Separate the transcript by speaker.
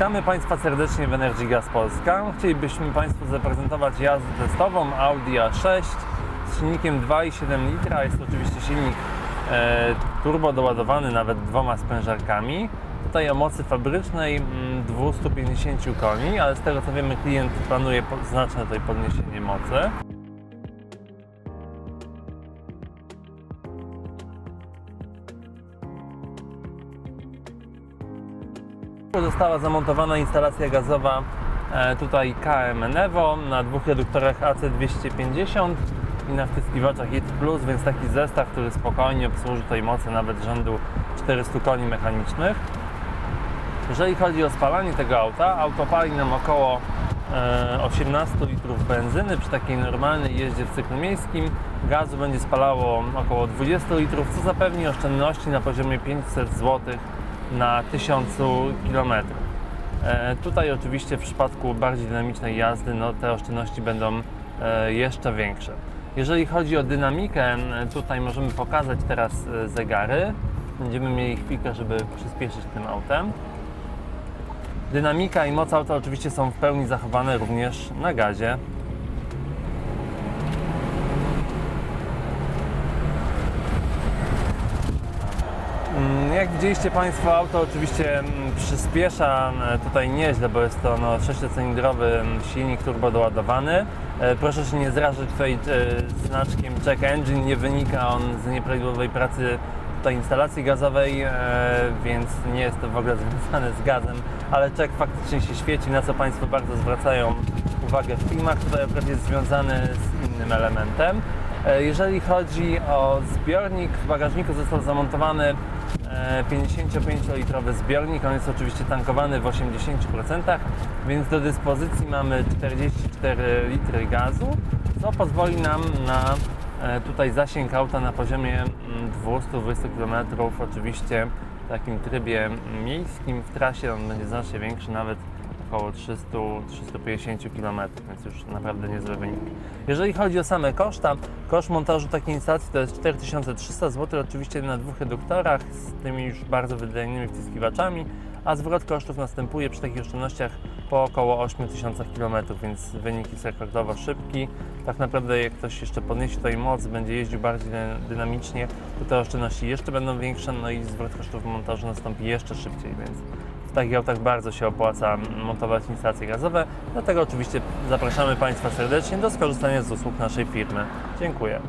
Speaker 1: Witamy Państwa serdecznie w Energy Gas Polska. Chcielibyśmy Państwu zaprezentować jazdę testową Audi A6 z silnikiem 2,7 litra. Jest to oczywiście silnik e, turbo doładowany nawet dwoma sprężarkami. Tutaj o mocy fabrycznej mm, 250 koni, ale z tego co wiemy klient planuje znaczne tutaj podniesienie mocy. Została zamontowana instalacja gazowa e, tutaj KM Enevo na dwóch reduktorach AC250 i na wtyskiwaczach JIT Plus, więc taki zestaw, który spokojnie obsłuży tej mocy nawet rzędu 400 koni mechanicznych. Jeżeli chodzi o spalanie tego auta, auto pali nam około e, 18 litrów benzyny przy takiej normalnej jeździe w cyklu miejskim. Gazu będzie spalało około 20 litrów, co zapewni oszczędności na poziomie 500 zł na 1000 km. E, tutaj oczywiście w przypadku bardziej dynamicznej jazdy no, te oszczędności będą e, jeszcze większe. Jeżeli chodzi o dynamikę, e, tutaj możemy pokazać teraz zegary. Będziemy mieli chwilkę, żeby przyspieszyć tym autem. Dynamika i moc auta oczywiście są w pełni zachowane również na gazie. Jak widzieliście Państwo, auto oczywiście mm, przyspiesza e, tutaj nieźle, bo jest to no, 6-cylindrowy mm, silnik turbo doładowany. E, Proszę się nie zrażać tutaj e, znaczkiem check engine, nie wynika on z nieprawidłowej pracy tutaj instalacji gazowej, e, więc nie jest to w ogóle związane z gazem, ale check faktycznie się świeci, na co Państwo bardzo zwracają uwagę w filmach. Tutaj jest związany z innym elementem. E, Jeżeli chodzi o zbiornik, w bagażniku został zamontowany e, 55-litrowy zbiornik. On jest oczywiście tankowany w 80%, więc do dyspozycji mamy 44 litry gazu, co pozwoli nam na e, tutaj zasięg auta na poziomie mm, 220 km. Oczywiście w takim trybie miejskim w trasie on będzie znacznie większy, nawet około 300-350 km, więc już naprawdę niezły wynik. Jeżeli chodzi o same koszta, koszt montażu takiej instalacji to jest 4300 zł, oczywiście na dwóch reduktorach z tymi już bardzo wydajnymi wciskiwaczami, a zwrot kosztów następuje przy takich oszczędnościach po około 8000 km, więc wynik jest rekordowo szybki. Tak naprawdę jak ktoś jeszcze podniesie tutaj moc, będzie jeździł bardziej dy- dynamicznie, to te oszczędności jeszcze będą większe, no i zwrot kosztów montażu nastąpi jeszcze szybciej, więc w takich autach bardzo się opłaca montować instalacje gazowe. Dlatego oczywiście zapraszamy Państwa serdecznie do skorzystania z usług naszej firmy. Dziękuję.